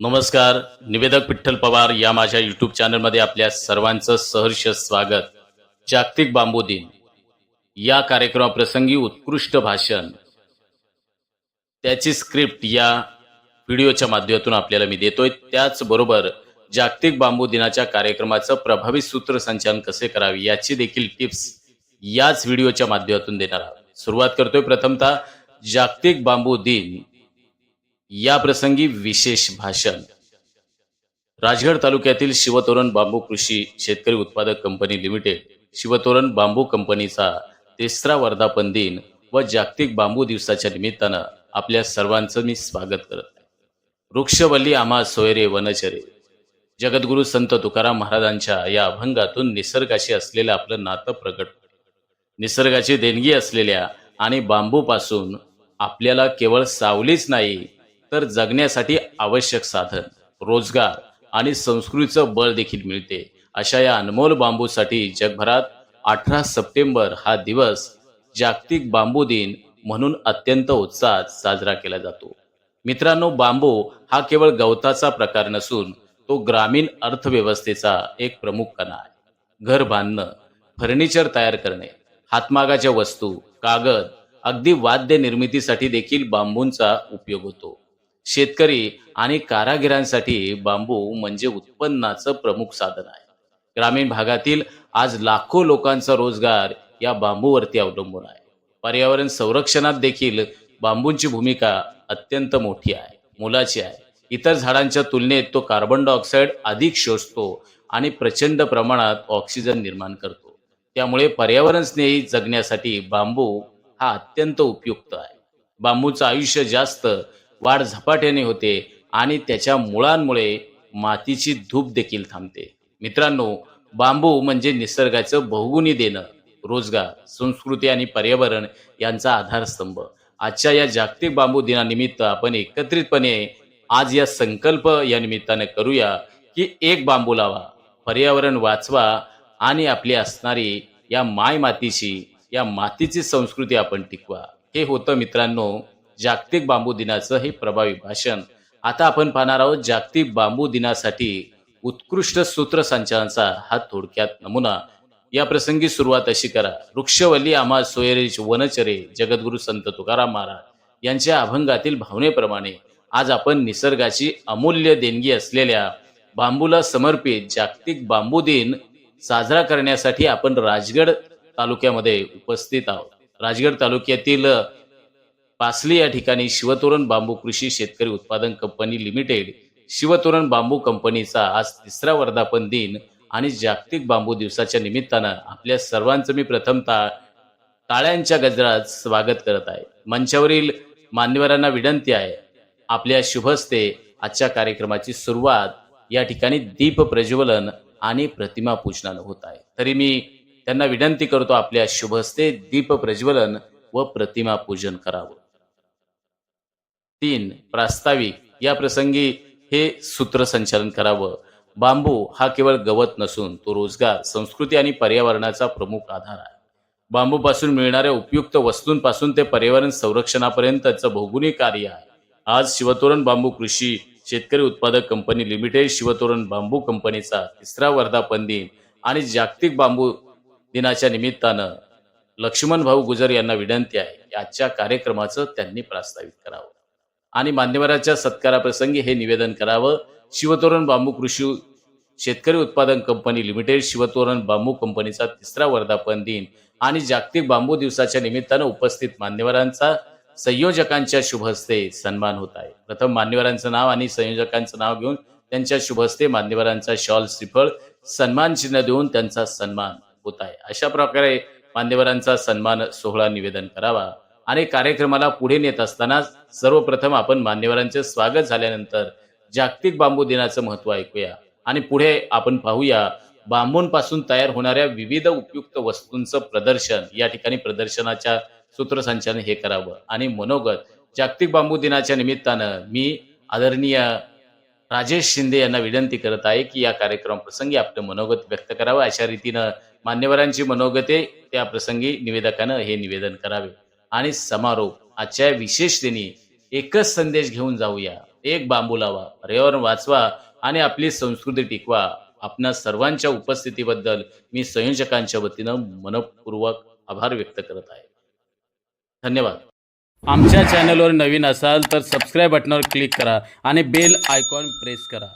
नमस्कार निवेदक विठ्ठल पवार या माझ्या युट्यूब चॅनलमध्ये आपल्या सर्वांचं सहर्ष स्वागत. जागतिक बांबू दिन. या कार्यक्रमाप्रसंगी उत्कृष्ट भाषण. त्याची स्क्रिप्ट या व्हिडिओच्या माध्यमातून आपल्याला मी देतोय. त्याचबरोबर जागतिक बांबू दिनाच्या कार्यक्रमाचं प्रभावी सूत्रसंचालन कसे करावे याची देखील टिप्स याच व्हिडिओच्या माध्यमातून देणार आहोत. सुरुवात करतोय प्रथमतः जागतिक बांबू दिन. या प्रसंगी विशेष भाषण. राजगड तालुक्यातील शिवतोरण बांबू कृषी शेतकरी उत्पादक कंपनी लिमिटेड शिवतोरण बांबू कंपनीचा तिसरा वर्धापन दिन व जागतिक बांबू दिवसाच्या निमित्तानं आपल्या सर्वांचं मी स्वागत करत आहे. वृक्षवल्ली आम्हा सोयरे वनचरे जगद्गुरु संत तुकाराम महाराजांच्या या अभंगातून निसर्गाशी असलेलं आपलं नातं प्रगट निसर्गाची देणगी असलेल्या आणि बांबूपासून आपल्याला केवळ सावलीच नाही तर जगण्यासाठी आवश्यक साधन रोजगार आणि संस्कृतीचं बळ देखील मिळते. अशा या अनमोल बांबूसाठी जगभरात अठरा सप्टेंबर हा दिवस जागतिक बांबू दिन म्हणून अत्यंत उत्साहात साजरा केला जातो. मित्रांनो बांबू हा केवळ गवताचा प्रकार नसून तो ग्रामीण अर्थव्यवस्थेचा एक प्रमुख कणा आहे. घर बांधणं फर्निचर तयार करणे हातमागाच्या वस्तू कागद अगदी वाद्य निर्मितीसाठी देखील बांबूंचा उपयोग होतो. शेतकरी आणि कारागिरांसाठी बांबू म्हणजे उत्पन्नाचं प्रमुख साधन आहे. ग्रामीण भागातील आज लाखो लोकांचा रोजगार या बांबूवरती अवलंबून आहे. पर्यावरण संरक्षणात देखील बांबूंची भूमिका अत्यंत मोठी आहे मोलाची आहे. इतर झाडांच्या तुलनेत तो कार्बन डायऑक्साईड अधिक शोषतो आणि प्रचंड प्रमाणात ऑक्सिजन निर्माण करतो. त्यामुळे पर्यावरण स्नेही जगण्यासाठी बांबू हा अत्यंत उपयुक्त आहे. बांबूचं आयुष्य जास्त वाढ झपाट्याने होते आणि त्याच्या मुळांमुळे मातीची धूप देखील थांबते. मित्रांनो बांबू म्हणजे निसर्गाचं बहुगुणी देणं रोजगार संस्कृती आणि पर्यावरण यांचा आधारस्तंभ. आजच्या या जागतिक बांबू दिनानिमित्त आपण एकत्रितपणे आज या संकल्प या निमित्ताने करूया की एक बांबू लावा पर्यावरण वाचवा आणि आपली असणारी या माय मातीची या मातीची संस्कृती आपण टिकवा. हे होतं मित्रांनो जागतिक बांबू दिनाचं हे प्रभावी भाषण. आता आपण पाहणार आहोत जागतिक बांबू दिनासाठी उत्कृष्ट सूत्रसंचालनाचा हा थोडक्यात नमुना. या प्रसंगी सुरुवात अशी करा. वृक्षवल्ली आम्हा सोयरे वनचरे जगद्गुरु संत तुकाराम महाराज यांच्या अभंगातील भावनेप्रमाणे आज आपण निसर्गाची अमूल्य देणगी असलेल्या बांबूला समर्पित जागतिक बांबू दिन साजरा करण्यासाठी आपण राजगड तालुक्यामध्ये उपस्थित आहोत. राजगड तालुक्यातील पासली या ठिकाणी शिवतोरण बांबू कृषी शेतकरी उत्पादन कंपनी लिमिटेड शिवतोरण बांबू कंपनीचा आज तिसरा वर्धापन दिन आणि जागतिक बांबू दिवसाच्या निमित्तानं आपल्या सर्वांचं मी प्रथमतः टाळ्यांच्या गजरात स्वागत करत आहे. मंचावरील मान्यवरांना विनंती आहे आपल्या शुभस्ते आजच्या कार्यक्रमाची सुरुवात या ठिकाणी दीप प्रज्वलन आणि प्रतिमा पूजनानं होत आहे. तरी मी त्यांना विनंती करतो आपल्या शुभस्ते दीप प्रज्वलन व प्रतिमा पूजन करावं. तीन प्रास्ताविक. या प्रसंगी हे सूत्रसंचालन करावं. बांबू हा केवळ गवत नसून तो रोजगार संस्कृती आणि पर्यावरणाचा प्रमुख आधार आहे. बांबूपासून मिळणाऱ्या उपयुक्त वस्तूंपासून ते पर्यावरण संरक्षणापर्यंतचं भौगोलिक कार्य आहे. आज शिवतोरण बांबू कृषी शेतकरी उत्पादक कंपनी लिमिटेड शिवतोरण बांबू कंपनीचा तिसरा वर्धापन दिन आणि जागतिक बांबू दिनाच्या निमित्तानं लक्ष्मण भाऊ गुजर यांना विनंती आहे की आजच्या कार्यक्रमाचं त्यांनी प्रास्तावित करावं. आणि मान्यवराच्या सत्काराप्रसंगी हे निवेदन करावं. शिवतोरण बांबू कृषी शेतकरी उत्पादन कंपनी लिमिटेड शिवतोरण बांबू कंपनीचा तिसरा वर्धापन दिन आणि जागतिक बांबू दिवसाच्या निमित्तानं उपस्थित मान्यवरांचा संयोजकांच्या शुभहस्ते सन्मान होत आहे. प्रथम मान्यवरांचं नाव आणि संयोजकांचं नाव घेऊन त्यांच्या शुभहस्ते मान्यवरांचा शॉल श्रीफळ सन्मान चिन्ह देऊन त्यांचा सन्मान होत आहे. अशा प्रकारे मान्यवरांचा सन्मान सोहळा निवेदन करावा. आणि कार्यक्रमाला पुढे नेत असताना सर्वप्रथम आपण मान्यवरांचे स्वागत झाल्यानंतर जागतिक बांबू दिनाचं महत्त्व ऐकूया. आणि पुढे आपण पाहूया बांबूंपासून तयार होणाऱ्या विविध उपयुक्त वस्तूंचं प्रदर्शन. या ठिकाणी प्रदर्शनाच्या सूत्रसंचालन हे करावं. आणि मनोगत जागतिक बांबू दिनाच्या निमित्तानं मी आदरणीय राजेश शिंदे यांना विनंती करत आहे की या कार्यक्रमाप्रसंगी आपलं मनोगत व्यक्त करावं. अशा रीतीनं मान्यवरांची मनोगते त्या प्रसंगी निवेदकानं हे निवेदन करावे. आणि समारोप आजच्या विशेष दिनी एकच संदेश घेऊन जाऊया. एक बांबू लावा पर्यावरण वाचवा आणि आपली संस्कृती टिकवा. आपणा सर्वांच्या उपस्थितीबद्दल मी संयोजकांच्या वतीनं मनपूर्वक आभार व्यक्त करत आहे. धन्यवाद. आमच्या चॅनलवर नवीन असाल तर सबस्क्राईब बटनावर क्लिक करा आणि बेल आयकॉन प्रेस करा.